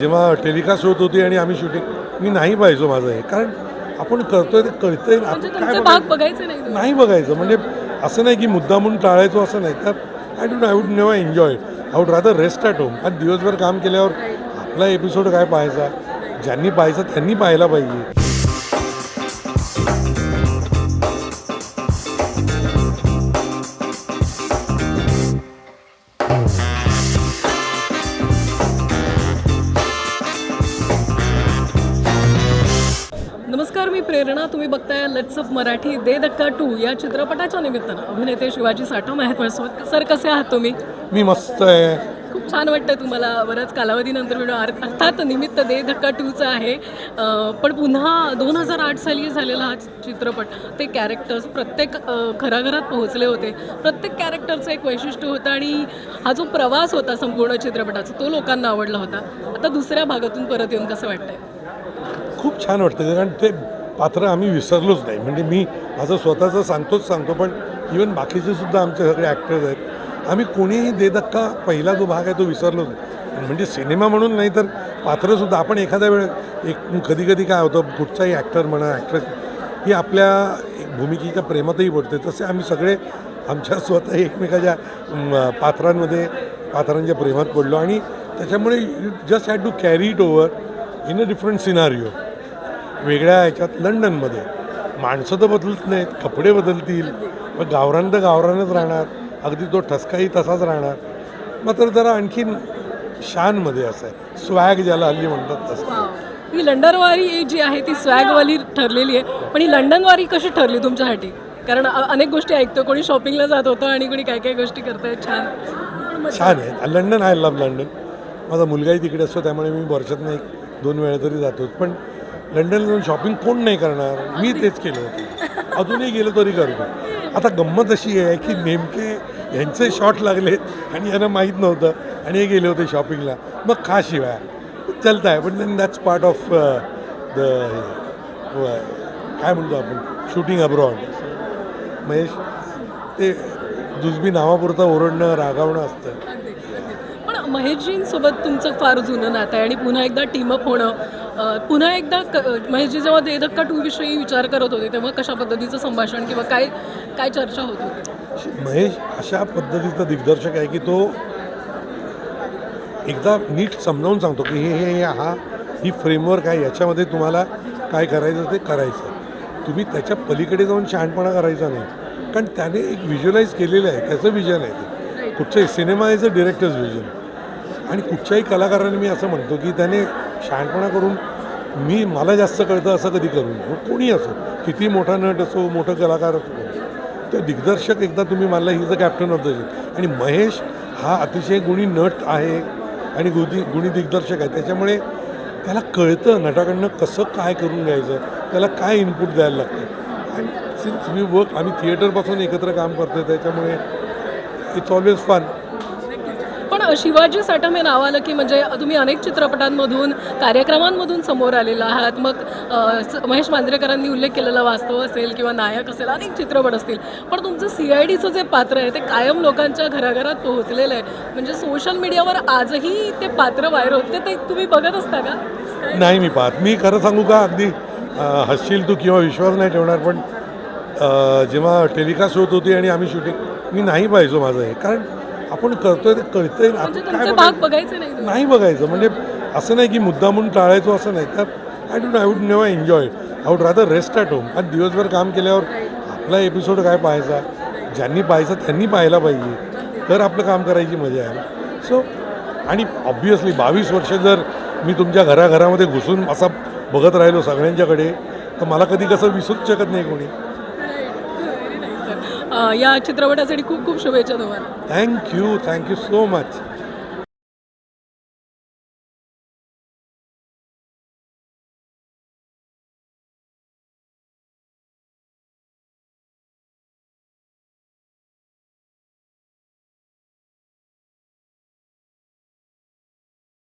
जेव्हा टेलिकास्ट होत होती आणि आम्ही शूटिंग मी नाही पाहिजो माझं हे. कारण आपण करतोय ते कळतंय ना. म्हणजे काय बघायचं? नाही बघायचं. म्हणजे असं नाही की मुद्दामून टाळायचो असं नाही. तर I don't I would never enjoy I would rather rest at home आणि दिवसभर काम केल्यावर आपला एपिसोड काय पाहायचा? ज्यांनी पाहायचा त्यांनी पाहायला पाहिजे. नमस्कार मी प्रेरणा तुम्ही बघताय लेट्स अप मराठी दे धक्का टू या चित्रपटाच्या निमित्तानं. अभिनेते शिवाजी साठम आहेत माझ्यासोबत सर कसे आहात तुम्ही? मी मस्त आहे. खूप छान वाटतं तुम्हाला. बऱ्याच कालावधीनंतर व्हिडिओ अर्थात निमित्त दे धक्का टूचा आहे. पण पुन्हा दोन हजार आठ साली झालेला हा चित्रपट ते कॅरेक्टर्स प्रत्येक घराघरात पोहोचले होते. प्रत्येक कॅरेक्टरचं एक वैशिष्ट्य होतं आणि हा जो प्रवास होता संपूर्ण चित्रपटाचा तो लोकांना आवडला होता. आता दुसऱ्या भागातून परत येऊन कसं वाटतंय? खूप छान वाटतं कारण ते पात्र आम्ही विसरलोच नाही. म्हणजे मी माझं स्वतःचं सांगतोच सांगतो पण इवन बाकीचे सुद्धा आमचे सगळे ॲक्टर्स आहेत. आम्ही कोणीही देदक्का पहिला जो भाग आहे तो विसरलोच नाही. म्हणजे सिनेमा म्हणून नाही तर पात्रसुद्धा आपण एखाद्या वेळ एक कधी कधी काय होतं कुठचाही ॲक्टर म्हणा ॲक्ट्रेस ही आपल्या भूमिकेच्या प्रेमातही पडते. तसे आम्ही सगळे आमच्या स्वतः एकमेकाच्या पात्रांमध्ये पात्रांच्या प्रेमात पडलो. आणि त्याच्यामुळे you just had to carry it over in a different scenario वेगळ्या ह्याच्यात लंडनमध्ये. माणसं तर बदलत नाहीत कपडे बदलतील मग गावरान तर गावरानच राहणार अगदी तो ठसकाही तसाच राहणार. मात्र जरा आणखीन शानमध्ये असं आहे. स्वॅग ज्याला हल्ली म्हणतात तसं. ही लंडनवारी जी आहे ती स्वॅगवाली ठरलेली आहे. पण ही लंडनवारी कशी ठरली तुमच्यासाठी? कारण अनेक गोष्टी ऐकतो. कोणी शॉपिंगला जात होतं आणि कोणी काय काय गोष्टी करतायत. छान. छान आहे. London I love London. माझा मुलगाही तिकडे असतो त्यामुळे मी वर्षातनं एक दोन वेळा तरी जातो पण लंडनला जाऊन शॉपिंग कोण नाही करणार? मी तेच केलं होतं. अजूनही गेलो तरी करतो. आता गंमत अशी आहे की नेमके यांचे शॉट लागलेत आणि यांना माहीत नव्हतं आणि हे गेले होते शॉपिंगला मग का शिवाय? चलत आहे पण then that's part of the काय म्हणतो आपण? शूटिंग अब्रॉड महेश ते जुजबी नावापुरतं ओरडणं रागावणं असतं. पण महेशजींसोबत तुमचं फार जुनं नातं आहे आणि पुन्हा एकदा टीमअप होणं पुन्हा एकदा क महेशजी जेव्हा टू विषयी विचार करत होते तेव्हा कशा पद्धतीचं संभाषण किंवा काय काय चर्चा होत होती? महेश अशा पद्धतीचा दिग्दर्शक आहे की तो एकदा नीट समजावून सांगतो की हे हे हे हा ही फ्रेमवर्क आहे याच्यामध्ये तुम्हाला काय करायचं ते करायचं तुम्ही त्याच्या पलीकडे जाऊन शहाणपणा करायचा नाही. कारण त्याने एक व्हिज्युअलाइज केलेलं आहे त्याचं विजन आहे ते. कुठचंही cinema is a director's vision आणि कुठच्याही कलाकाराने मी असं म्हणतो की त्याने शहाणपणा करून मी मला जास्त कळतं असं कधी करू नये. कोणी असो किती मोठा नट असो मोठं कलाकार असो तर दिग्दर्शक एकदा तुम्ही मानला he the captain of the ship आणि महेश हा अतिशय गुणी नट आहे आणि गुदी गुणी दिग्दर्शक आहे. त्याच्यामुळे त्याला कळतं नटाकडनं कसं काय करून घ्यायचं त्याला काय इनपुट द्यायला लागतं. आणि सिन्स वी वर्क आम्ही थिएटरपासून एकत्र काम करतो त्याच्यामुळे इट्स ऑलवेज फन पण शिवाजी साठम हे नाव आलं की म्हणजे तुम्ही अनेक चित्रपटांमधून कार्यक्रमांमधून समोर आलेला आहात. मग महेश मांजरेकरांनी उल्लेख केलेला वास्तव असेल किंवा नायक असेल अनेक चित्रपट असतील. पण तुमचं सी आय डीचं जे पात्र आहे ते कायम लोकांच्या घराघरात पोहोचलेलं आहे. म्हणजे सोशल मीडियावर आजही ते पात्र व्हायरल होते. ते तुम्ही बघत असता का? नाही मी पाहत. मी खरं सांगू का? अगदी हसशील तू किंवा विश्वास नाही ठेवणार पण जेव्हा टेलिकास्ट होत होती आणि आम्ही शूटिंग मी नाही पाहिजो माझं हे. कारण आपण करतोय ते कळतंय. म्हणजे आपण तुमचे काय भाग बघायचं? बघायचे नाही तुम्ही? नाही बघायचं. म्हणजे असं नाही की मुद्दामून टाळायचो असं नाही. तर I don't I would never enjoy I would rather rest at home आणि दिवसभर काम केल्यावर आपला एपिसोड काय पाहायचा? ज्यांनी पाहायचं त्यांनी पाहायला पाहिजे. तर आपलं काम करायची मजा आहे सो आणि ऑब्वियसली बावीस वर्ष जर मी तुमच्या घराघरामध्ये घुसून असा बघत राहिलो सगळ्यांच्याकडे तर मला कधी कसं विसरूच शकत नाही कोणी. या चित्रपटासाठी खूप खूप शुभेच्छा तुम्हाला. Thank you thank you so much